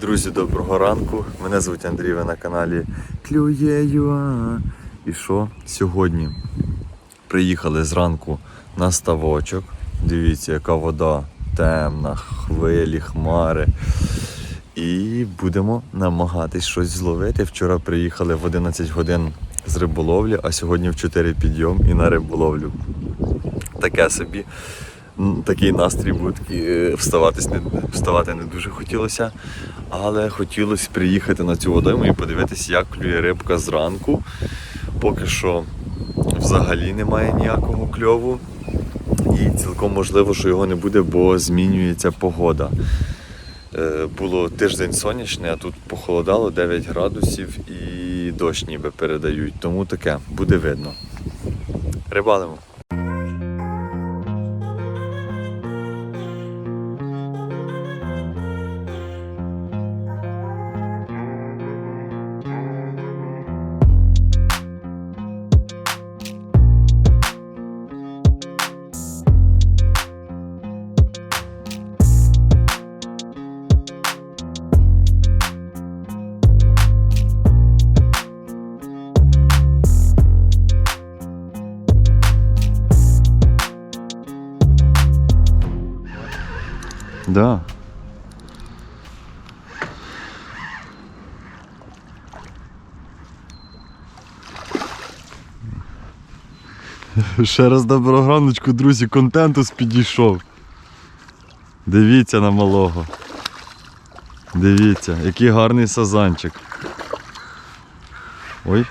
Друзі, доброго ранку. Мене звуть Андрій, ви на каналі Клює.ua. І що? Сьогодні приїхали зранку на ставочок. Дивіться, яка вода темна, хвилі, хмари. І будемо намагатись щось зловити. Вчора приїхали в 11 годин з риболовлі, а сьогодні в 4 підйом і на риболовлю. Таке собі. Такий настрій був, такий, е, вставатись не, вставати не дуже хотілося, але хотілося приїхати на цю водойму і подивитися, як клює рибка зранку. Поки що взагалі немає ніякого кльову. І цілком можливо, що його не буде, бо змінюється погода. Е, Було тиждень сонячний, а тут похолодало 9 градусів і дощ ніби передають. Тому таке буде видно. Рибалимо. Да. Ще раз доброго раночку, друзі, контент підійшов. Дивіться на малого. Дивіться, який гарний сазанчик. Ой,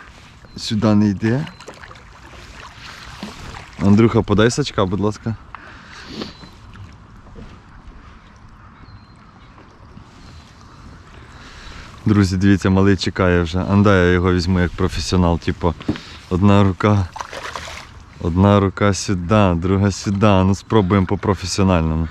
сюди не йде. Андрюха, подай сачка, будь ласка. Друзі, дивіться, малий чекає вже. Анда я його візьму як професіонал, типу, одна рука. Одна рука сюди, друга сюди. Ну спробуємо по професіональному.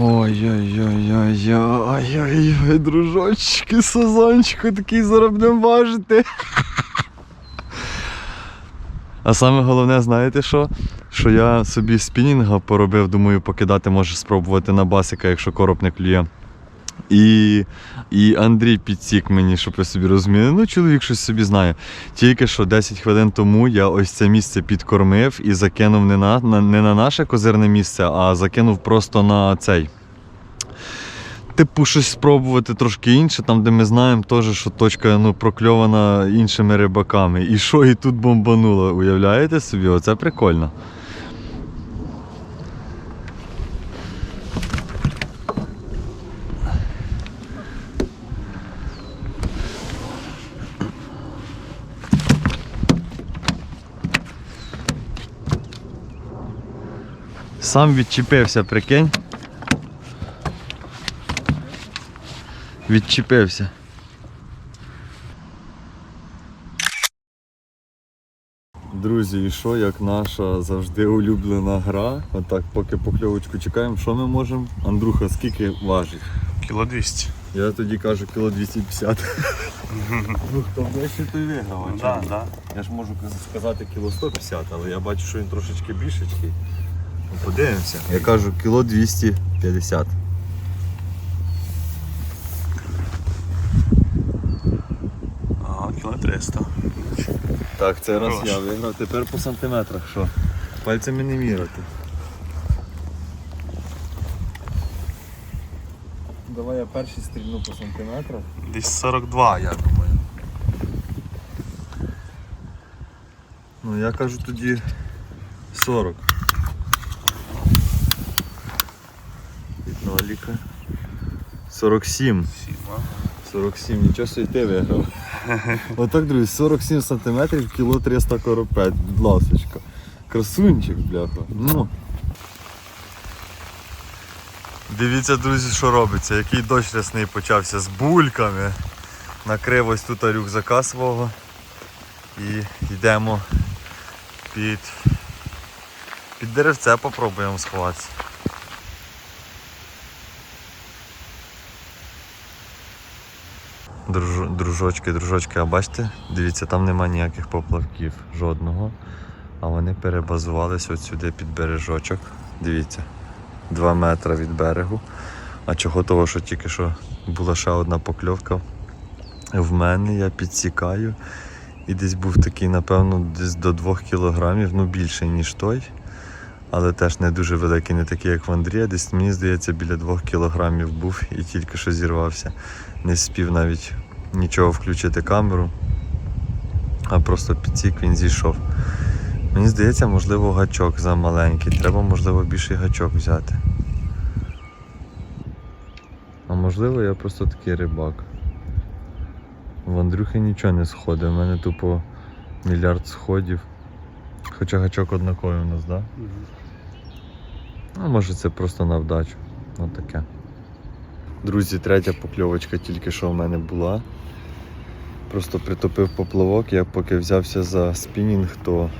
Ой-ой-ой-ой-ой-ой, дружочки, сазончику такий зараз важити. А саме головне, знаєте що? Що я собі спінінга поробив, думаю, покидати може спробувати на басика, якщо короб не клює. І, і Андрій підсік мені, щоб ви собі розуміли. Ну, чоловік щось собі знає. Тільки що 10 хвилин тому я ось це місце підкормив і закинув не на, на, не на наше козирне місце, а закинув просто на цей. Типу, щось спробувати трошки інше, там, де ми знаємо, теж, що точка ну, прокльована іншими рибаками. І що і тут бомбануло, уявляєте собі? Оце прикольно. Сам відчепився, прикинь. Відчепився. Друзі, і що, як наша завжди улюблена гра. Отак, поки покльовочку чекаємо, що ми можемо? Андрюха, скільки важить? Кіло 200. Я тоді кажу кіло 250. Ну хто ближче, той виграв. а Да, да. Я ж можу сказати кіло 150, але я бачу, що він трошечки більшечкий. Ну, подивимося. Я кажу кіло 250. Ага, кіло 300. Так, це раз Хорош. я виграв. Тепер по сантиметрах що? Пальцями не міряти. Давай я перший стрільну по сантиметрах. Десь 42, я думаю. Ну я кажу тоді 40. Від ноліка. 47. 47, нічого собі ти виграв. Отак, друзі, 47 сантиметрів, кіло 300 коропець, будь ласочка. Красунчик, бляха. Ну. Дивіться, друзі, що робиться. Який дощ рясний почався з бульками. Накрив ось тут рюкзака свого. І йдемо під, під деревце, попробуємо сховатися. Друж, дружочки, дружочки, а бачите, дивіться, там нема ніяких поплавків, жодного. А вони перебазувалися от сюди під бережочок. Дивіться, 2 метри від берегу. А чого того, що тільки що була ще одна покльовка в мене, я підсікаю. І десь був такий, напевно, десь до 2 кілограмів, ну більше, ніж той. Але теж не дуже великий, не такий, як в Андрія. Десь, мені здається, біля 2 кілограмів був і тільки що зірвався. Не спів навіть нічого включити камеру, а просто підсік він зійшов. Мені здається, можливо, гачок замаленький. Треба, можливо, більший гачок взяти. А можливо, я просто такий рибак. В Андрюхи нічого не сходить, у мене тупо мільярд сходів. Хоча гачок однаковий у нас, так? Да? А може це просто на вдачу. Ось таке. Друзі, третя покльовочка тільки що в мене була. Просто притопив поплавок, я поки взявся за спінінг, то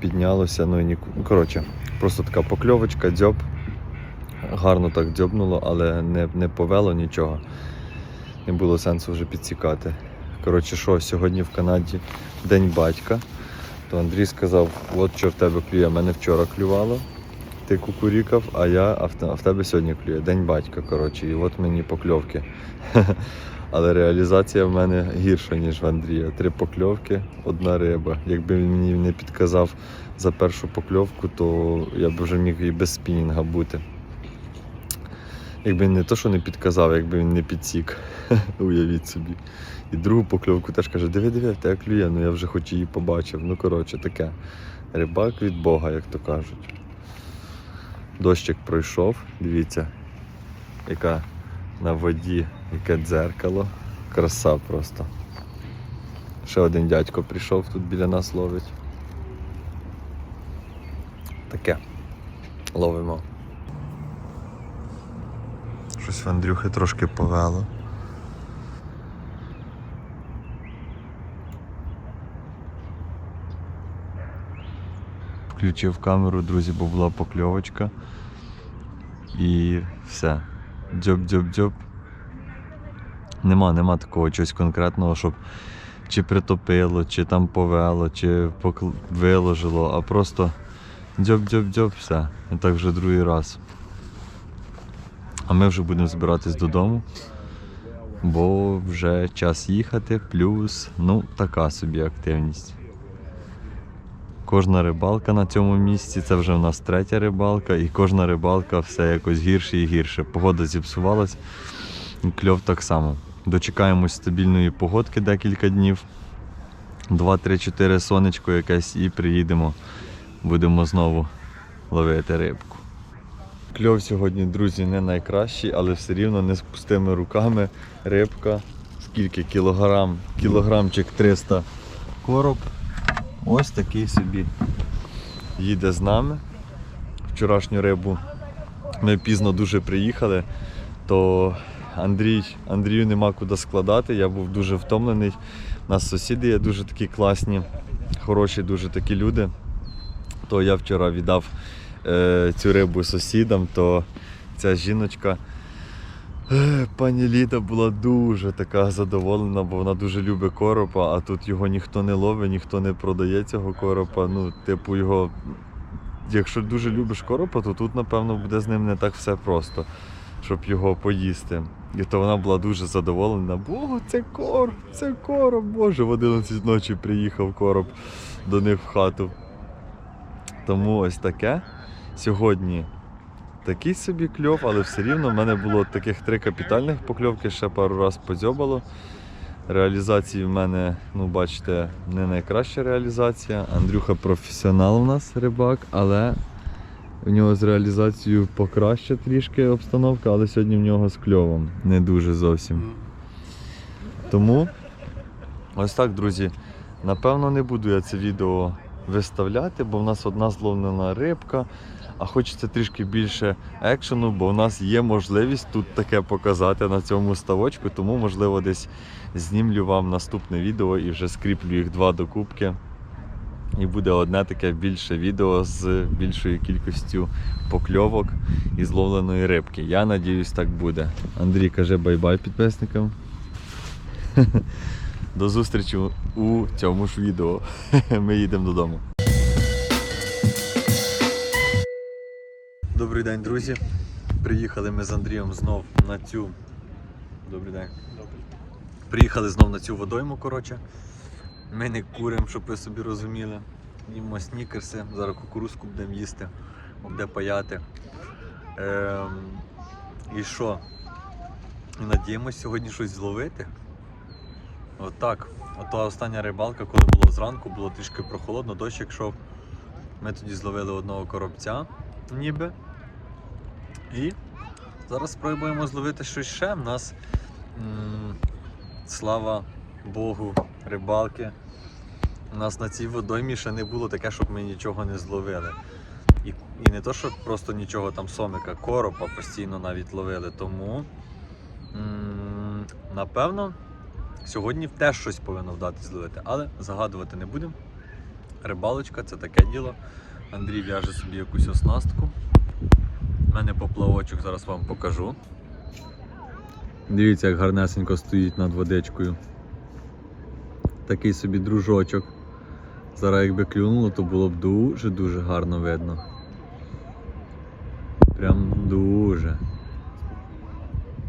піднялося, ну і ні. ну, Коротше, просто така покльовочка, дзьоб. Гарно так дзьобнуло, але не, не повело нічого. Не було сенсу вже підсікати. Коротше, що, сьогодні в Канаді День батька. То Андрій сказав, от що в тебе клює, мене вчора клювало ти кукурікав, а я, а в, а в тебе сьогодні клює. День батька, коротше, і от мені покльовки. Але реалізація в мене гірша, ніж в Андрія. Три покльовки, одна риба. Якби він мені не підказав за першу покльовку, то я б вже міг і без спінінга бути. Якби не то, що не підказав, якби він не підсік. Уявіть собі. І другу покльовку теж каже, диви, диви, тебе клює, ну я вже хоч її побачив. Ну коротше, таке. Рибак від Бога, як то кажуть. Дощик пройшов, дивіться, яка на воді, яке дзеркало. Краса просто. Ще один дядько прийшов тут біля нас ловить. Таке. Ловимо. Щось в Андрюхи трошки повело. Включив камеру, друзі, бо була покльовочка. І все. Дзьоб-дзьоб-дзьоб. Нема, нема такого чогось конкретного, щоб чи притопило, чи там повело, чи покл... виложило, а просто дзьоб-дзьоб-дзьоб, все. І так вже другий раз. А ми вже будемо збиратись додому, бо вже час їхати, плюс, ну, така собі активність. Кожна рибалка на цьому місці, це вже в нас третя рибалка, і кожна рибалка все якось гірше і гірше. Погода зіпсувалась, кльов так само. Дочекаємось стабільної погодки декілька днів. 2-3-4 сонечко якесь і приїдемо. Будемо знову ловити рибку. Кльов сьогодні, друзі, не найкращий, але все рівно не з пустими руками. Рибка. Скільки кілограм? Кілограмчик 300 короб. Ось такий собі їде з нами. Вчорашню рибу ми пізно дуже приїхали, то Андрій, Андрію нема куди складати. Я був дуже втомлений. У нас сусіди є дуже такі класні, хороші, дуже такі люди. То я вчора віддав е, цю рибу сусідам, то ця жіночка. Пані Ліда була дуже така задоволена, бо вона дуже любить коропа, а тут його ніхто не ловить, ніхто не продає цього коропа. Ну, типу, його. Якщо дуже любиш коропа, то тут, напевно, буде з ним не так все просто, щоб його поїсти. І то вона була дуже задоволена. Бо це короб, це короб, боже, в 11 ночі приїхав короб до них в хату. Тому ось таке. Сьогодні такий собі кльов, але все рівно в мене було таких три капітальних покльовки, ще пару разів подзьобало. Реалізації в мене, ну бачите, не найкраща реалізація. Андрюха професіонал у нас рибак, але в нього з реалізацією покраща трішки обстановка, але сьогодні в нього з кльовом не дуже зовсім. Тому ось так, друзі. Напевно, не буду я це відео виставляти, бо в нас одна зловлена рибка. А хочеться трішки більше екшену, бо у нас є можливість тут таке показати на цьому ставочку, тому можливо десь знімлю вам наступне відео і вже скріплю їх два докупки. І буде одне таке більше відео з більшою кількістю покльовок і зловленої рибки. Я надіюсь, так буде. Андрій каже бай-бай підписникам. До зустрічі у цьому ж відео. Ми їдемо додому. Добрий день, друзі. Приїхали ми з Андрієм знов на цю. Добрий день. Приїхали знов на цю водойму, коротше. Ми не куримо, щоб ви собі розуміли. Їмо снікерси, зараз кукурузку будемо їсти, буде паяти. Ем, і що? І надіємось сьогодні щось зловити. Отак. Ото остання рибалка, коли було зранку, було трішки прохолодно, дощ йшов. Ми тоді зловили одного коробця, ніби. І зараз спробуємо зловити щось ще. В нас, слава Богу, рибалки. У нас на цій водоймі ще не було таке, щоб ми нічого не зловили. І, і не то, щоб просто нічого там сомика, коропа постійно навіть ловили. Тому, напевно, сьогодні теж щось повинно вдатись зловити, але загадувати не будемо. Рибалочка це таке діло. Андрій в'яже собі якусь оснастку. У мене поплавочок зараз вам покажу. Дивіться, як гарнесенько стоїть над водичкою. Такий собі дружочок. Зараз якби клюнуло, то було б дуже-дуже гарно видно. Прям дуже.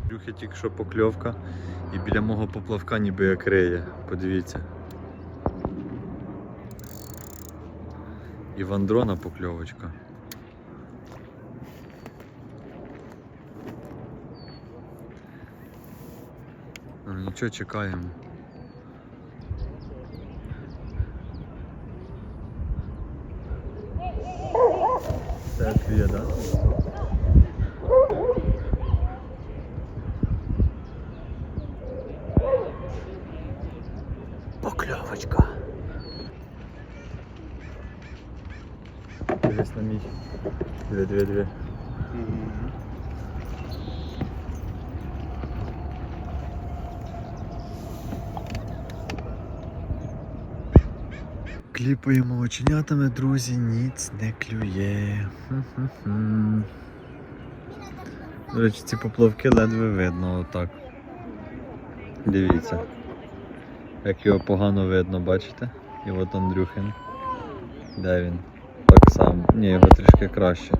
Трюхи тільки що покльовка і біля мого поплавка ніби як риє. Подивіться. І вандрона покльовочка. Ну нічого чекаємо. Це клює, так? Покльовочка. Дивись на мій. Дві, дві, Кліпаємо оченятами, друзі, ніц не клює. До речі, ці поплавки ледве видно отак. Дивіться. Як його погано видно, бачите? І от Андрюхин. Де він? Так само. Ні, його трішки краще.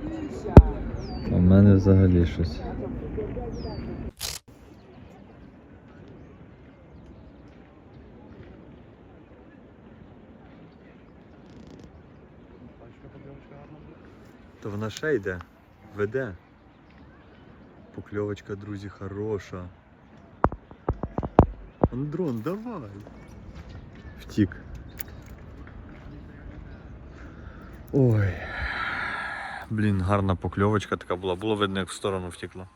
У мене взагалі щось. То вона ще йде, веде. Покльовочка, друзі, хороша. Андрон, давай. Втік. Ой. Блін, гарна покльовочка така була. Було видно, як в сторону втекло.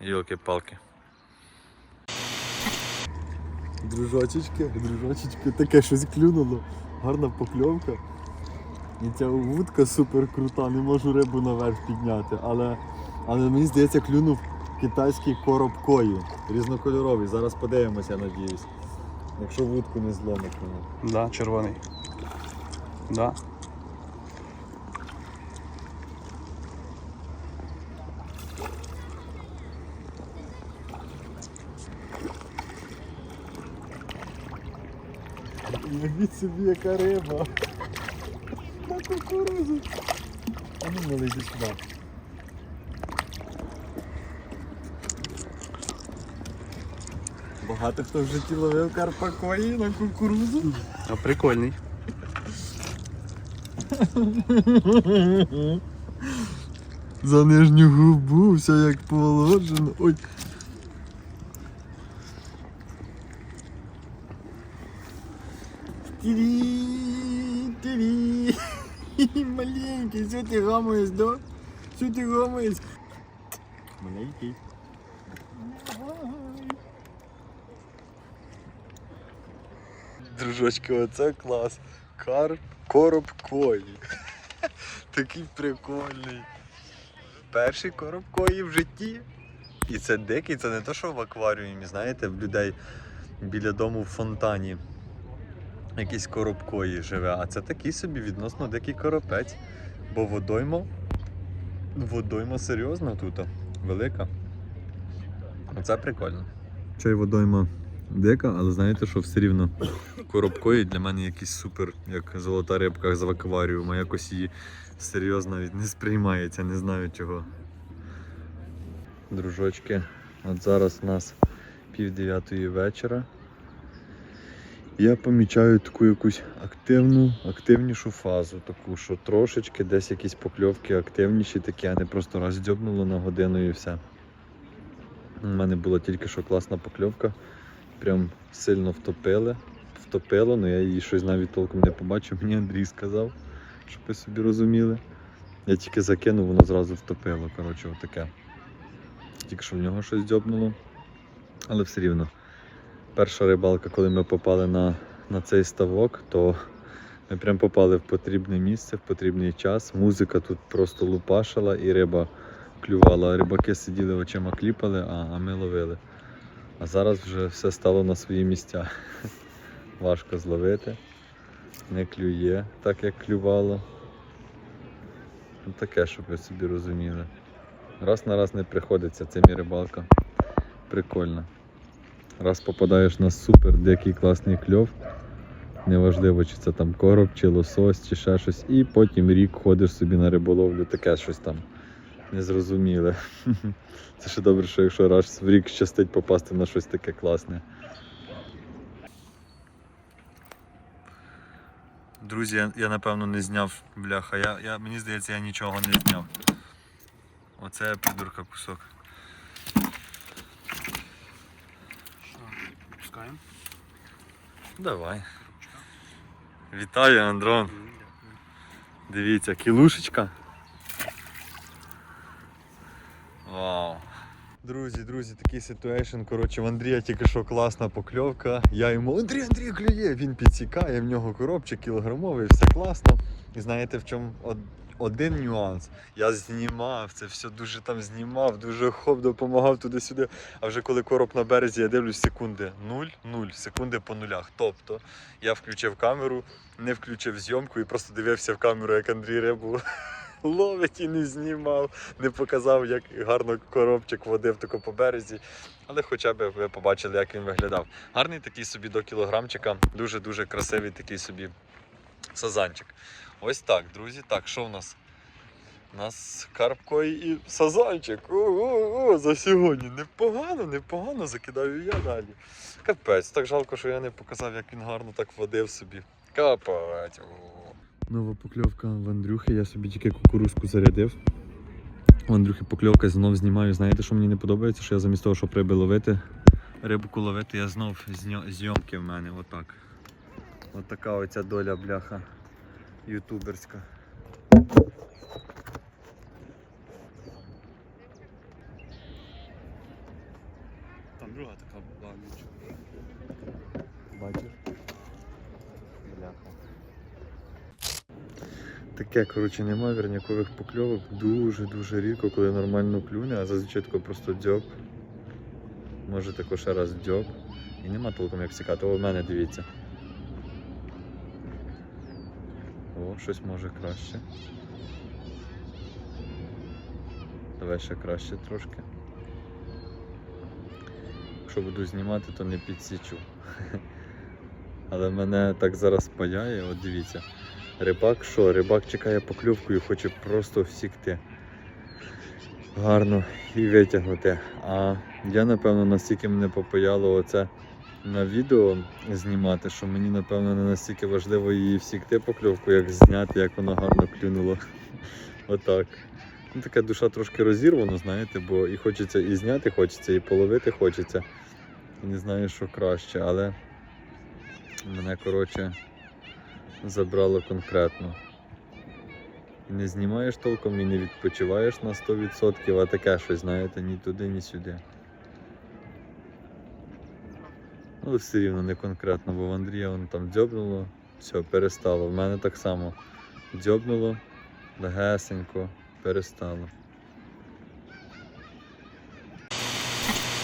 Йолки-палки. Дружочечки, дружочечки, таке щось клюнуло. Гарна покльовка. І ця вудка супер крута, не можу рибу наверх підняти, але, але мені здається, клюнув китайський короб кої. Різнокольоровий. Зараз подивимося, я надіюсь. Якщо вудку не зломить мене. Да, червоний. Да. Уявіть собі, яка риба. Кукурузу. А ну малий, іди сюди. Багато хто в житті ловив карпакої на кукурузу. А прикольний. За нижню губу, все як положено. Ой. Тірі. Маленький, що ти гамуєш, да? Що ти гамуєш? Маленький. Дружочки, оце клас. Карп, короб кої. Такий прикольний. Перший короб кої в житті. І це дикий, це не то, що в акваріумі, знаєте, в людей біля дому в фонтані. Якийсь короб кої живе, а це такий собі відносно дикий коропець. Бо водойма. Водойма серйозна тут, велика. Оце прикольно. Чай водойма дика, але знаєте, що все рівно коробкої для мене якийсь супер, як золота рибка з акваріуму. Якось її серйозно не сприймається, не знаю чого. Дружочки, от зараз у нас пів дев'ятої вечора. Я помічаю таку якусь активну, активнішу фазу, таку, що трошечки десь якісь покльовки активніші такі, а не просто раз дзьобнуло на годину і все. У мене була тільки що класна покльовка. Прям сильно втопили. Втопило, але я її щось навіть толком не побачив. Мені Андрій сказав, щоб ви собі розуміли. Я тільки закинув, воно зразу втопило. Коротше, отаке. Тільки що в нього щось дзьобнуло. Але все рівно. Перша рибалка, коли ми попали на, на цей ставок, то ми прям попали в потрібне місце, в потрібний час. Музика тут просто лупашила і риба клювала. Рибаки сиділи очима кліпали, а, а ми ловили. А зараз вже все стало на свої місця. Важко зловити, не клює так, як клювало. Ну, таке, щоб ви собі розуміли. Раз на раз не приходиться, це мій рибалка. Прикольно. Раз попадаєш на супер дикий класний кльов. Неважливо, чи це там короб, чи лосось, чи ще щось. І потім рік ходиш собі на риболовлю, таке щось там незрозуміле. Це ще добре, що якщо раз в рік щастить попасти на щось таке класне. Друзі, я, напевно не зняв бляха. Я, я, мені здається, я нічого не зняв. Оце придурка кусок. Що, пускаємо? Давай. Вітаю, Андрон. Дивіться, кілушечка. Вау. Друзі, друзі, такий ситуейшн. Коротше, в Андрія тільки що класна покльовка. Я йому Андрій, Андрій клює. Він підсікає, в нього коробчик кілограмовий, все класно. І знаєте, в чому один нюанс? Я знімав це все дуже там знімав, дуже хоп, допомагав туди-сюди. А вже коли короб на березі, я дивлюсь секунди. Нуль, нуль, секунди по нулях. Тобто я включив камеру, не включив зйомку і просто дивився в камеру, як Андрій рибу ловить і не знімав, не показав, як гарно коробчик водив тако по березі. Але хоча б ви побачили, як він виглядав. Гарний такий собі до кілограмчика, дуже-дуже красивий такий собі сазанчик. Ось так, друзі. Так, що в нас? У нас карпкой і сазанчик. О-о-о, за сьогодні. Непогано, непогано закидаю я далі. Капець, так жалко, що я не показав, як він гарно так водив собі. Капець. Нова покльовка в Андрюхи, я собі тільки кукурузку зарядив. У Андрюхи покльовка знов знімаю. Знаєте, що мені не подобається? Що я замість того, щоб риби ловити, рибку ловити, я знов зйомки в мене. Отак. От така оця доля бляха ютуберська. Там друга така була ніч. Бачиш? Бляха. Таке, коротше, немає вірнякових покльовок дуже-дуже рідко, коли нормально клюне, а зазвичай тако просто дзьоб. Може також раз дзьоб. І нема толком як сікати. О, в мене дивіться. О, щось може краще. Давай ще краще трошки. Якщо буду знімати, то не підсічу. Але мене так зараз паяє, от дивіться. Рибак що? Рибак чекає покльовку і хоче просто всікти. Гарно і витягнути. А я, напевно, настільки мене попаяло оце на відео знімати, що мені, напевно, не настільки важливо її всікти покльовку, як зняти, як воно гарно клюнуло. Отак. Ну, така душа трошки розірвана, знаєте, бо і хочеться і зняти, хочеться, і половити хочеться. І не знаю, що краще, але мене, коротше, забрало конкретно. Не знімаєш толком і не відпочиваєш на 100%, а таке щось, знаєте, ні туди, ні сюди. Але все рівно не конкретно, бо в Андрія воно там дзьобнуло, все, перестало. В мене так само дзьобнуло, легесенько, перестало.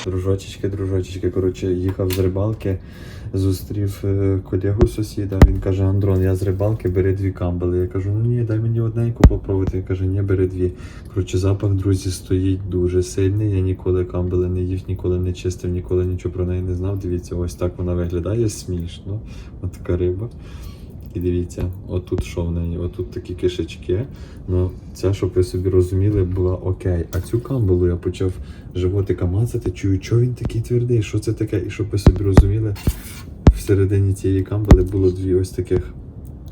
Дружочечки, дружочечки. Коротше, їхав з рибалки, зустрів е, колегу сусіда. Він каже: Андрон, я з рибалки, бери дві камбали. Я кажу, ну ні, дай мені одненьку попробувати. Він каже, ні, бери дві. Коротше, запах, друзі, стоїть дуже сильний. Я ніколи камбали не їв, ніколи не чистив, ніколи нічого про неї не знав. Дивіться, ось так вона виглядає смішно. Ось така риба. І дивіться, отут що в неї, отут такі кишечки. Ну, ця, щоб ви собі розуміли, була окей. А цю камбалу я почав животика мацати, чую, що він такий твердий, що це таке, і щоб ви собі розуміли, всередині цієї камбали було дві ось таких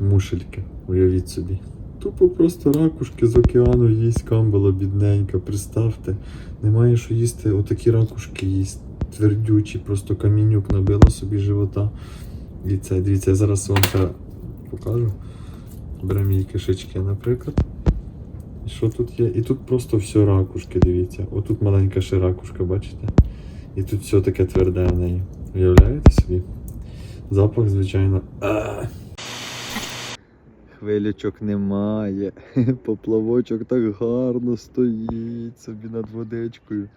мушельки. Уявіть собі. Тупо просто ракушки з океану їсть камбала бідненька, представте. Немає що їсти, отакі ракушки їсть, твердючі, просто камінюк набила собі живота. І це, дивіться, я зараз вам ще покажу. Беремо її кишечки, наприклад. І що тут є? І тут просто все ракушки, дивіться. Отут маленька ще ракушка, бачите? І тут все таке тверде в неї. Уявляєте собі? Запах, звичайно. Хвилячок немає. Поплавочок так гарно стоїть собі над водичкою.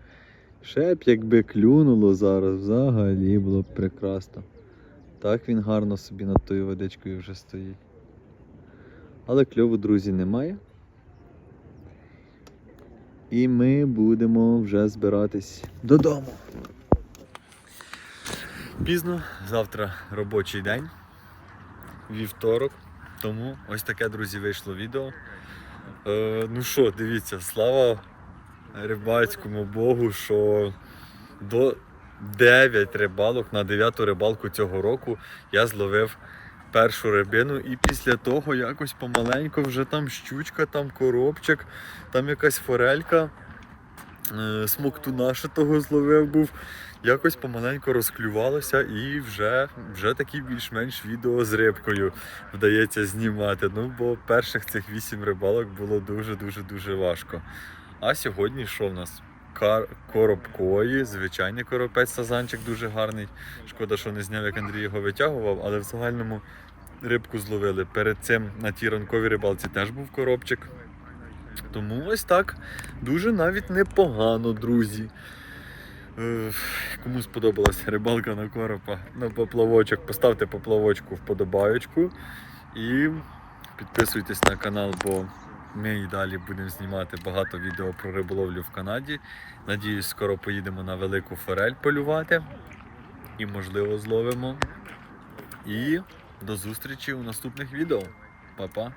Ще б якби клюнуло зараз, взагалі було б прекрасно. Так він гарно собі над тою водичкою вже стоїть. Але кльову, друзі, немає. І ми будемо вже збиратись додому. Пізно, завтра робочий день, вівторок. Тому ось таке, друзі, вийшло відео. Е, ну що, дивіться, слава рибацькому Богу, що до 9 рибалок на 9 рибалку цього року я зловив першу рибину, і після того якось помаленько вже там щучка, там коробчик, там якась форелька. е, Смоктуна того зловив був. Якось помаленько розклювалося і вже, вже такі більш-менш відео з рибкою вдається знімати. Ну, бо перших цих вісім рибалок було дуже-дуже дуже важко. А сьогодні що в нас? Кар... Коробкої, звичайний коропець сазанчик дуже гарний. Шкода, що не зняв, як Андрій його витягував, але в загальному рибку зловили. Перед цим на тій ранковій рибалці теж був коробчик. Тому ось так. Дуже навіть непогано, друзі. Кому сподобалася рибалка на коропа на поплавочок, поставте поплавочку вподобаючку і підписуйтесь на канал, бо ми і далі будемо знімати багато відео про риболовлю в Канаді. Надіюсь, скоро поїдемо на велику форель полювати і, можливо, зловимо. І до зустрічі у наступних відео. Па-па!